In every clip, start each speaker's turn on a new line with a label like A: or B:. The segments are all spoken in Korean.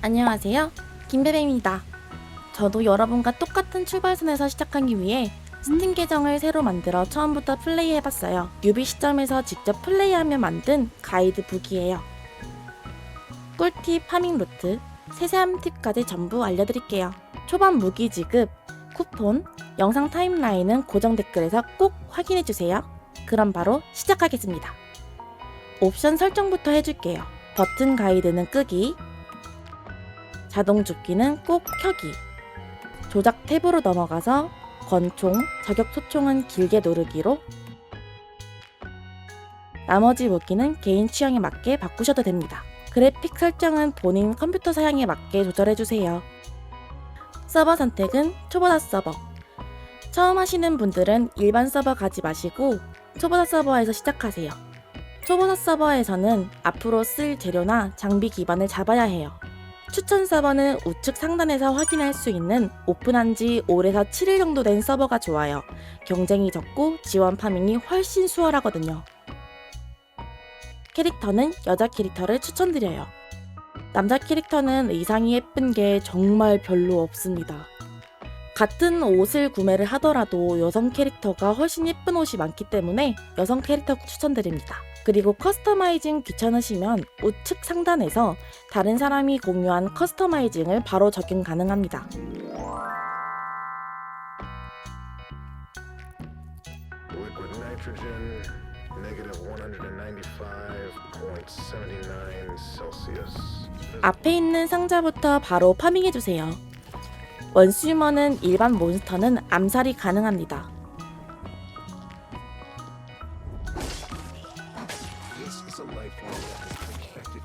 A: 안녕하세요. 김베베입니다. 저도 여러분과 똑같은 출발선에서 시작하기 위해 스팀 계정을 새로 만들어 처음부터 플레이해봤어요. 뉴비 시점에서 직접 플레이하며 만든 가이드북이에요. 꿀팁, 파밍 루트, 세세한 팁까지 전부 알려드릴게요. 초반 무기 지급, 쿠폰, 영상 타임라인은 고정 댓글에서 꼭 확인해주세요. 그럼 바로 시작하겠습니다. 옵션 설정부터 해줄게요. 버튼 가이드는 끄기, 자동 줍기는 꼭 켜기. 조작 탭으로 넘어가서 권총, 저격 소총은 길게 누르기로 나머지 무기는 개인 취향에 맞게 바꾸셔도 됩니다. 그래픽 설정은 본인 컴퓨터 사양에 맞게 조절해주세요. 서버 선택은 초보자 서버. 처음 하시는 분들은 일반 서버 가지 마시고 초보자 서버에서 시작하세요. 초보자 서버에서는 앞으로 쓸 재료나 장비 기반을 잡아야 해요. 추천 서버는 우측 상단에서 확인할 수 있는 오픈한 지 5에서 7일 정도 된 서버가 좋아요. 경쟁이 적고 지원 파밍이 훨씬 수월하거든요. 캐릭터는 여자 캐릭터를 추천드려요. 남자 캐릭터는 의상이 예쁜 게 정말 별로 없습니다. 같은 옷을 구매를 하더라도 여성 캐릭터가 훨씬 예쁜 옷이 많기 때문에 여성 캐릭터 추천드립니다. 그리고 커스터마이징 귀찮으시면 우측 상단에서 다른 사람이 공유한 커스터마이징을 바로 적용 가능합니다.
B: Liquid nitrogen, negative 195.79 Celsius.
A: 앞에 있는 상자부터 바로 파밍해주세요. 원슈머는 일반 몬스터는 암살이 가능합니다.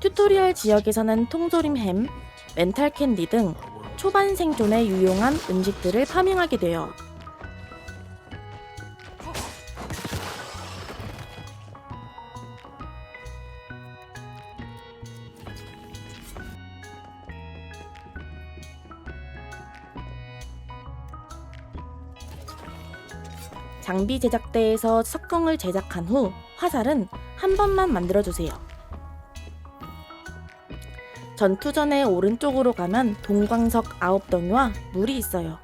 A: 튜토리얼 지역에서는 통조림 햄, 멘탈 캔디 등 초반 생존에 유용한 음식들을 파밍하게 돼요. 장비 제작대에서 석궁을 제작한 후 화살은 한 번만 만들어주세요. 전투 전에 오른쪽으로 가면 동광석 아홉 덩이와 물이 있어요.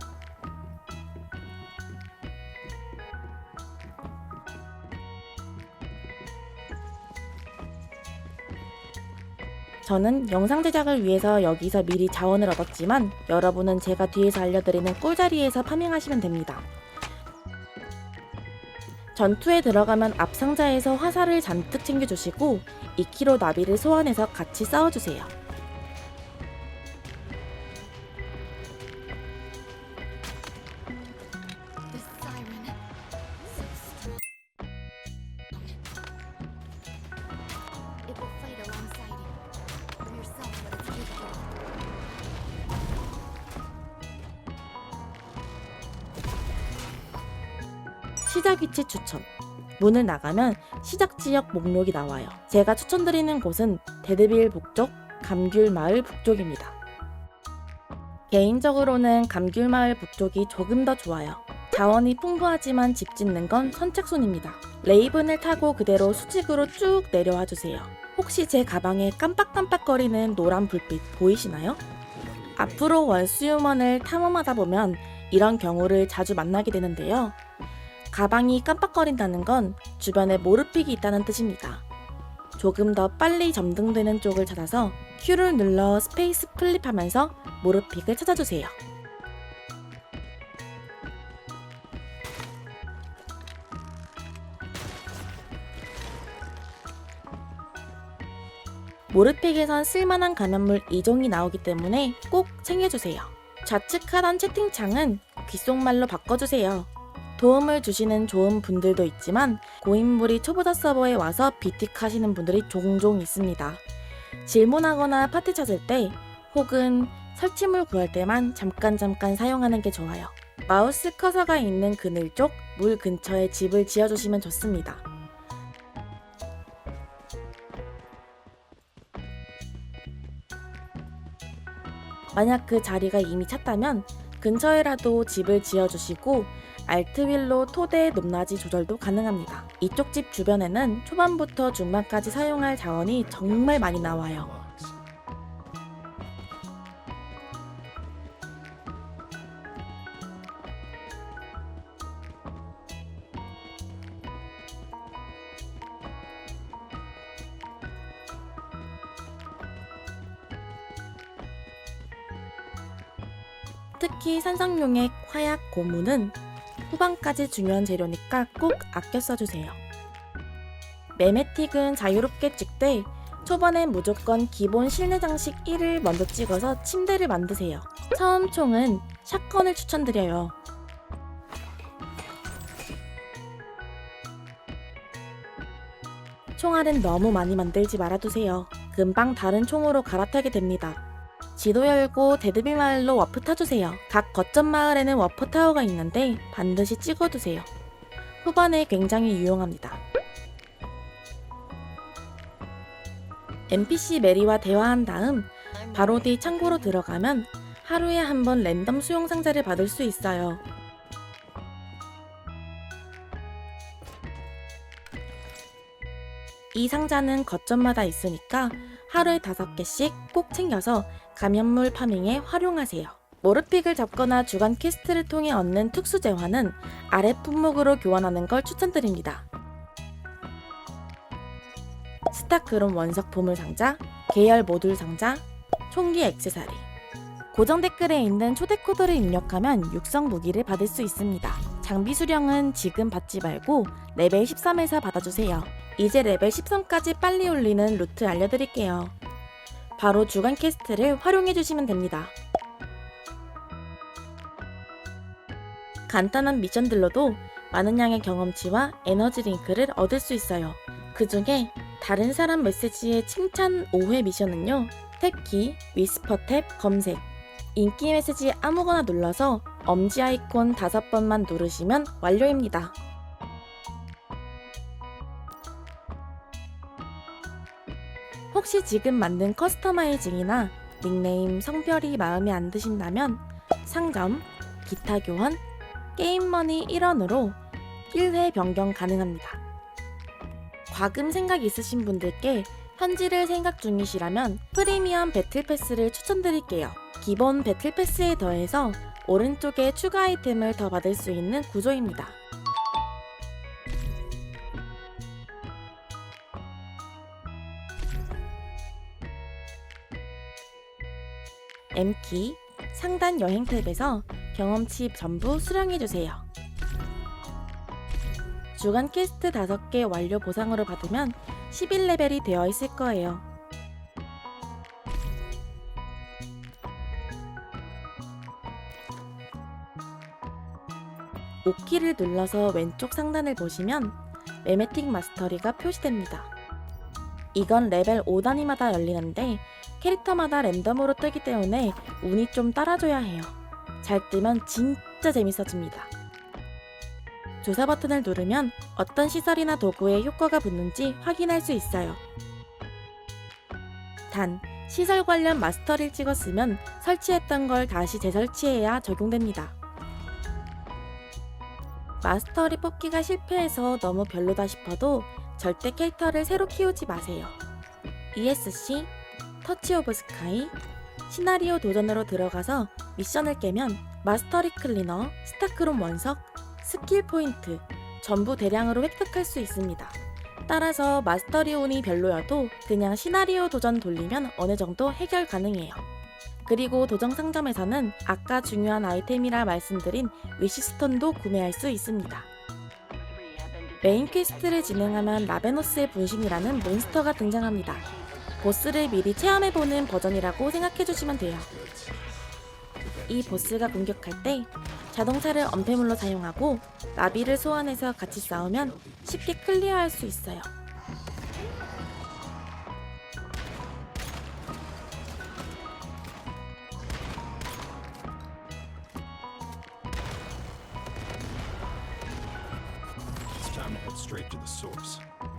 A: 저는 영상 제작을 위해서 여기서 미리 자원을 얻었지만 여러분은 제가 뒤에서 알려드리는 꿀자리에서 파밍하시면 됩니다. 전투에 들어가면 앞 상자에서 화살을 잔뜩 챙겨주시고 2kg 나비를 소환해서 같이 싸워주세요. 시작 위치 추천. 문을 나가면 시작 지역 목록이 나와요. 제가 추천드리는 곳은 데드빌 북쪽, 감귤 마을 북쪽입니다. 개인적으로는 감귤 마을 북쪽이 조금 더 좋아요. 자원이 풍부하지만 집 짓는 건 선착순입니다. 레이븐을 타고 그대로 수직으로 쭉 내려와 주세요. 혹시 제 가방에 깜빡깜빡거리는 노란 불빛 보이시나요? 앞으로 원수유먼을 탐험하다 보면 이런 경우를 자주 만나게 되는데요. 가방이 깜빡거린다는 건 주변에 모르픽이 있다는 뜻입니다. 조금 더 빨리 점등되는 쪽을 찾아서 Q를 눌러 스페이스 플립하면서 모르픽을 찾아주세요. 모르픽에선 쓸만한 감염물 2종이 나오기 때문에 꼭 챙겨주세요. 좌측 하단 채팅창은 귓속말로 바꿔주세요. 도움을 주시는 좋은 분들도 있지만 고인물이 초보자 서버에 와서 비틱 하시는 분들이 종종 있습니다. 질문하거나 파티 찾을 때 혹은 설치물 구할 때만 잠깐 잠깐 사용하는 게 좋아요. 마우스 커서가 있는 그늘 쪽 물 근처에 집을 지어주시면 좋습니다. 만약 그 자리가 이미 찼다면 근처에라도 집을 지어주시고 알트휠로 토대 높낮이 조절도 가능합니다. 이쪽 집 주변에는 초반부터 중반까지 사용할 자원이 정말 많이 나와요. 특히 산상용의 화약 고무는 후반까지 중요한 재료니까 꼭 아껴 써주세요. 매매틱은 자유롭게 찍되 초반엔 무조건 기본 실내 장식 1을 먼저 찍어서 침대를 만드세요. 처음 총은 샷건을 추천드려요. 총알은 너무 많이 만들지 말아두세요. 금방 다른 총으로 갈아타게 됩니다. 지도 열고 데드비 마을로 워프 타주세요. 각 거점 마을에는 워프 타워가 있는데 반드시 찍어두세요. 후반에 굉장히 유용합니다. NPC 메리와 대화한 다음 바로 뒤 창고로 들어가면 하루에 한 번 랜덤 수용 상자를 받을 수 있어요. 이 상자는 거점마다 있으니까 하루에 다섯 개씩 꼭 챙겨서 감염물 파밍에 활용하세요. 모르픽을 잡거나 주간 퀘스트를 통해 얻는 특수 재화는 아래 품목으로 교환하는 걸 추천드립니다. 스타크롬 원석 보물 상자, 계열 모듈 상자, 총기 액세서리. 고정 댓글에 있는 초대 코드를 입력하면 육성 무기를 받을 수 있습니다. 장비 수령은 지금 받지 말고 레벨 13에서 받아주세요. 이제 레벨 13까지 빨리 올리는 루트 알려드릴게요. 바로 주간 퀘스트를 활용해 주시면 됩니다. 간단한 미션들로도 많은 양의 경험치와 에너지 링크를 얻을 수 있어요. 그 중에 다른 사람 메시지의 칭찬 5회 미션은요. 탭키, 위스퍼 탭, 검색. 인기 메시지 아무거나 눌러서 엄지 아이콘 다섯 번만 누르시면 완료입니다. 혹시 지금 만든 커스터마이징이나 닉네임, 성별이 마음에 안 드신다면 상점, 기타 교환, 게임머니 1원으로 1회 변경 가능합니다. 과금 생각 있으신 분들께 현질을 생각 중이시라면 프리미엄 배틀 패스를 추천드릴게요. 기본 배틀 패스에 더해서 오른쪽에 추가 아이템을 더 받을 수 있는 구조입니다. M키 상단 여행 탭에서 경험치 전부 수령해주세요. 주간 퀘스트 5개 완료 보상으로 받으면 11레벨이 되어 있을 거예요. 오키를 눌러서 왼쪽 상단을 보시면 매매틱 마스터리가 표시됩니다. 이건 레벨 5단위마다 열리는데 캐릭터마다 랜덤으로 뜨기 때문에 운이 좀 따라줘야 해요. 잘 뜨면 진짜 재밌어집니다. 조사 버튼을 누르면 어떤 시설이나 도구에 효과가 붙는지 확인할 수 있어요. 단, 시설 관련 마스터를 찍었으면 설치했던 걸 다시 재설치해야 적용됩니다. 마스터리 뽑기가 실패해서 너무 별로다 싶어도 절대 캐릭터를 새로 키우지 마세요. ESC, 터치 오브 스카이, 시나리오 도전으로 들어가서 미션을 깨면 마스터리 클리너, 스타크롬 원석, 스킬 포인트 전부 대량으로 획득할 수 있습니다. 따라서 마스터리 운이 별로여도 그냥 시나리오 도전 돌리면 어느 정도 해결 가능해요. 그리고 도정 상점에서는 아까 중요한 아이템이라 말씀드린 위시스톤도 구매할 수 있습니다. 메인 퀘스트를 진행하면 라베노스의 분신이라는 몬스터가 등장합니다. 보스를 미리 체험해보는 버전이라고 생각해주시면 돼요. 이 보스가 공격할 때 자동차를 엄폐물로 사용하고 나비를 소환해서 같이 싸우면 쉽게 클리어할 수 있어요.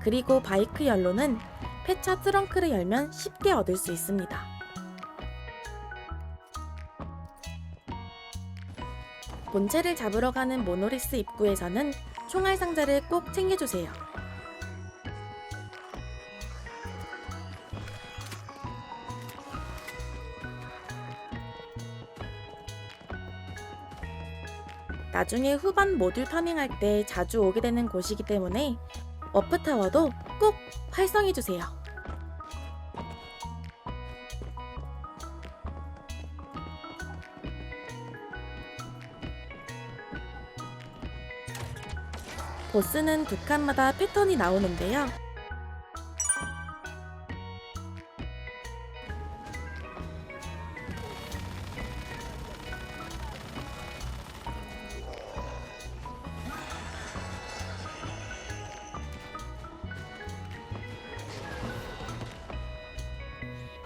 A: 그리고 바이크 연료는 폐차 트렁크를 열면 쉽게 얻을 수 있습니다. 본체를 잡으러 가는 모노리스 입구에서는 총알 상자를 꼭 챙겨주세요. 나중에 후반 모듈 파밍할 때 자주 오게 되는 곳이기 때문에 워프타워도 꼭 활성해주세요. 보스는 두 칸마다 패턴이 나오는데요.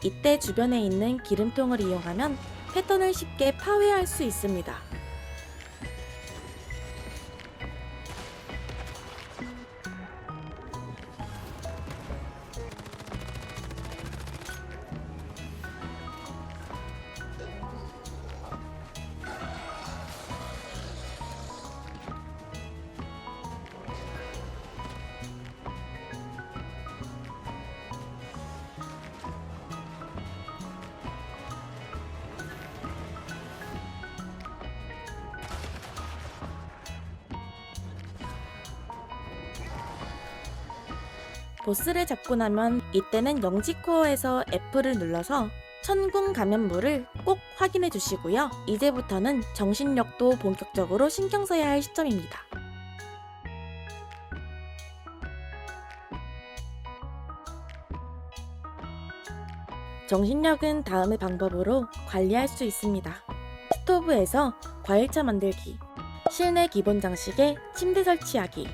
A: 이때 주변에 있는 기름통을 이용하면 패턴을 쉽게 파괴할 수 있습니다. 보스를 잡고 나면 이때는 영지코어에서 F를 눌러서 천궁 감염물을 꼭 확인해 주시고요. 이제부터는 정신력도 본격적으로 신경 써야 할 시점입니다. 정신력은 다음의 방법으로 관리할 수 있습니다. 스토브에서 과일차 만들기, 실내 기본 장식에 침대 설치하기,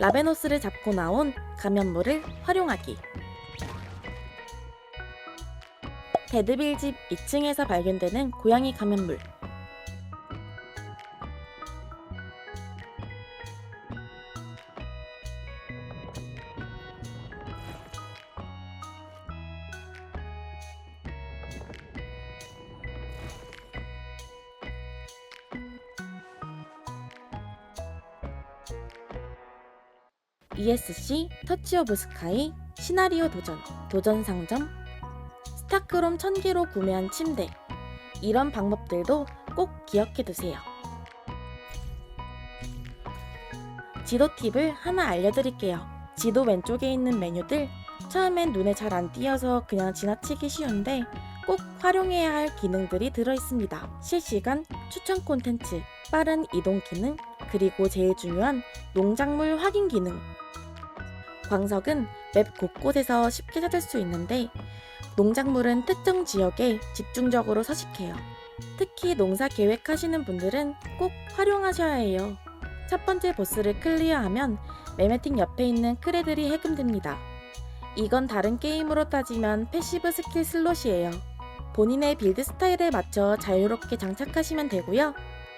A: 라베노스를 잡고 나온 감염물을 활용하기. 데드빌 집 2층에서 발견되는 고양이 감염물. 터치 오브 스카이 시나리오 도전 도전 상점 스타크롬 1000개로 구매한 침대 이런 방법들도 꼭 기억해 두세요. 지도 팁을 하나 알려드릴게요. 지도 왼쪽에 있는 메뉴들 처음엔 눈에 잘 안 띄어서 그냥 지나치기 쉬운데 꼭 활용해야 할 기능들이 들어 있습니다. 실시간 추천 콘텐츠, 빠른 이동 기능, 그리고 제일 중요한 농작물 확인 기능. 광석은 맵 곳곳에서 쉽게 찾을 수 있는데 농작물은 특정 지역에 집중적으로 서식해요. 특히 농사 계획하시는 분들은 꼭 활용하셔야 해요. 첫 번째 보스를 클리어하면 매매팅 옆에 있는 크레들이 해금됩니다. 이건 다른 게임으로 따지면 패시브 스킬 슬롯이에요. 본인의 빌드 스타일에 맞춰 자유롭게 장착하시면 되고요.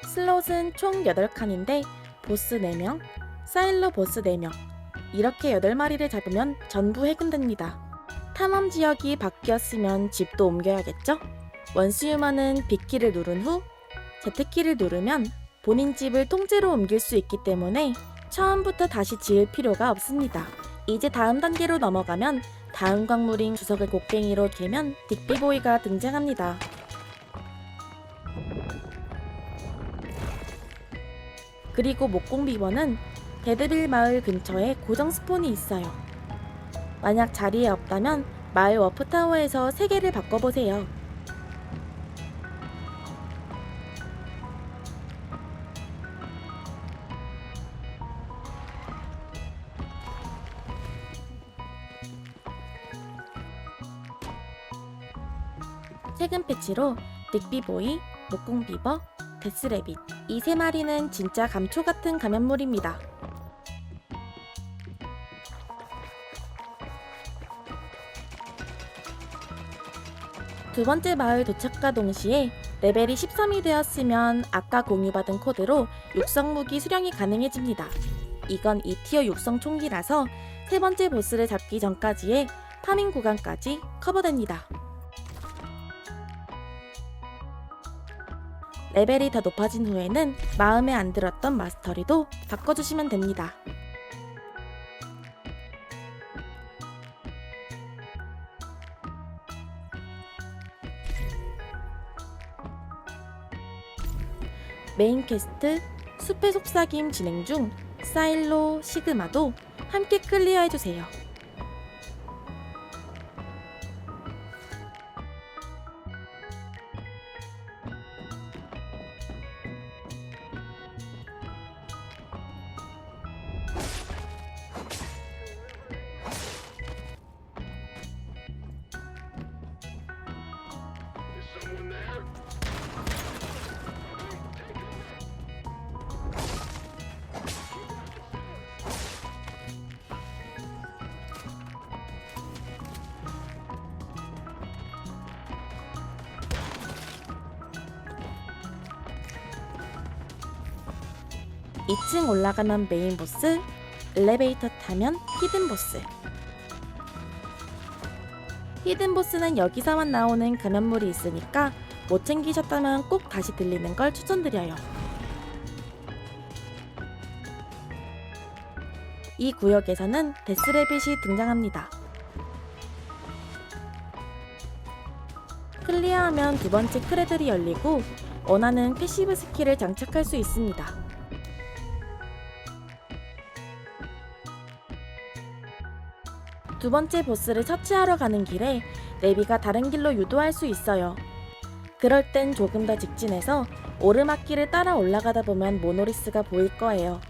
A: 슬롯은 총 8칸인데 보스 4명, 사일러 보스 4명, 이렇게 8마리를 잡으면 전부 해금됩니다. 탐험 지역이 바뀌었으면 집도 옮겨야겠죠? 원수유머는 B키를 누른 후 Z키를 누르면 본인 집을 통째로 옮길 수 있기 때문에 처음부터 다시 지을 필요가 없습니다. 이제 다음 단계로 넘어가면 다음 광물인 주석을 곡괭이로 개면 딕비보이가 등장합니다. 그리고 목공비번은 데드빌 마을 근처에 고정 스폰이 있어요. 만약 자리에 없다면 마을 워프타워에서 3개를 바꿔보세요. 최근 패치로 닉비보이, 목공비버, 데스레빗 이 세 마리는 진짜 감초 같은 감염물입니다. 두 번째 마을 도착과 동시에 레벨이 13이 되었으면 아까 공유받은 코드로 육성 무기 수령이 가능해집니다. 이건 2티어 육성 총기라서 세 번째 보스를 잡기 전까지의 파밍 구간까지 커버됩니다. 레벨이 더 높아진 후에는 마음에 안 들었던 마스터리도 바꿔주시면 됩니다. 메인 퀘스트 숲의 속삭임 진행 중 사일로 시그마도 함께 클리어해주세요. 2층 올라가면 메인 보스, 엘리베이터 타면 히든 보스. 히든 보스는 여기서만 나오는 감염물이 있으니까 못 챙기셨다면 꼭 다시 들리는 걸 추천드려요. 이 구역에서는 데스레빗이 등장합니다. 클리어하면 두 번째 크레들이 열리고 원하는 패시브 스킬을 장착할 수 있습니다. 두 번째 보스를 처치하러 가는 길에 레비가 다른 길로 유도할 수 있어요. 그럴 땐 조금 더 직진해서 오르막길을 따라 올라가다 보면 모노리스가 보일 거예요.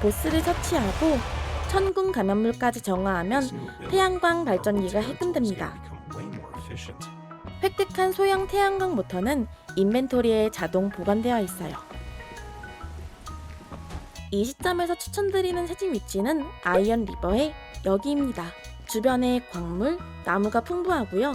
A: 보스를 처치하고 천궁 감염물까지 정화하면 태양광 발전기가 해금됩니다. 획득한 소형 태양광 모터는 인벤토리에 자동 보관되어 있어요. 이 시점에서 추천드리는 새집 위치는 아이언 리버의 여기입니다. 주변에 광물, 나무가 풍부하고요.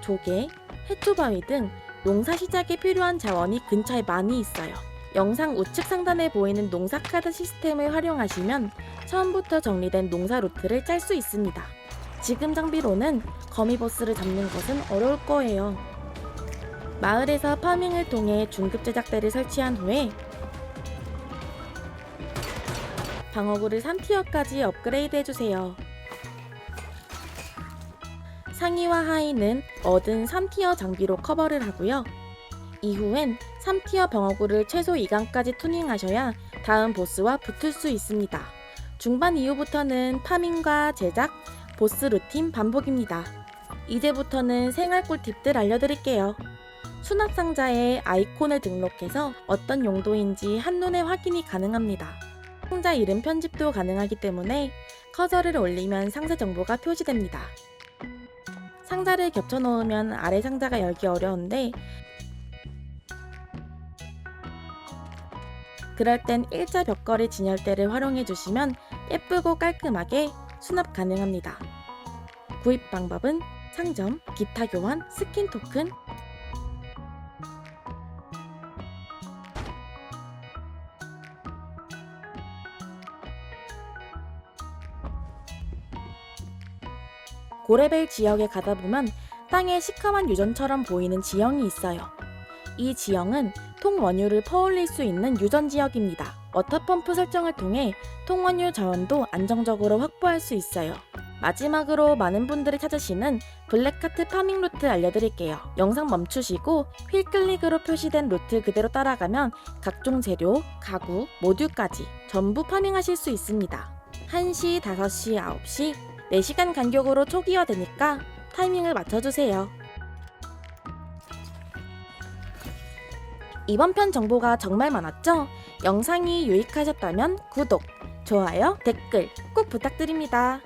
A: 조개, 해초바위 등 농사 시작에 필요한 자원이 근처에 많이 있어요. 영상 우측 상단에 보이는 농사 카드 시스템을 활용하시면 처음부터 정리된 농사 루트를 짤 수 있습니다. 지금 장비로는 거미 보스를 잡는 것은 어려울 거예요. 마을에서 파밍을 통해 중급 제작대를 설치한 후에 방어구를 3티어까지 업그레이드 해주세요. 상의와 하의는 얻은 3티어 장비로 커버를 하고요. 이후엔 3티어 방어구를 최소 2강까지 투닝하셔야 다음 보스와 붙을 수 있습니다. 중반 이후부터는 파밍과 제작, 보스 루틴 반복입니다. 이제부터는 생활 꿀팁들 알려드릴게요. 수납 상자에 아이콘을 등록해서 어떤 용도인지 한눈에 확인이 가능합니다. 상자 이름 편집도 가능하기 때문에 커서를 올리면 상자 정보가 표시됩니다. 상자를 겹쳐 놓으면 아래 상자가 열기 어려운데 그럴 땐 일자 벽걸이 진열대를 활용해 주시면 예쁘고 깔끔하게 수납 가능합니다. 구입 방법은 상점, 기타 교환, 스킨 토큰, 고레벨 지역에 가다 보면 땅에 시커먼 유전처럼 보이는 지형이 있어요. 이 지형은 통원유를 퍼올릴 수 있는 유전 지역입니다. 워터펌프 설정을 통해 통원유 자원도 안정적으로 확보할 수 있어요. 마지막으로 많은 분들이 찾으시는 블랙카트 파밍 루트 알려드릴게요. 영상 멈추시고 휠 클릭으로 표시된 루트 그대로 따라가면 각종 재료, 가구, 모듈까지 전부 파밍하실 수 있습니다. 1시, 5시, 9시, 4시간 간격으로 초기화되니까 타이밍을 맞춰주세요. 이번 편 정보가 정말 많았죠? 영상이 유익하셨다면 구독, 좋아요, 댓글 꼭 부탁드립니다.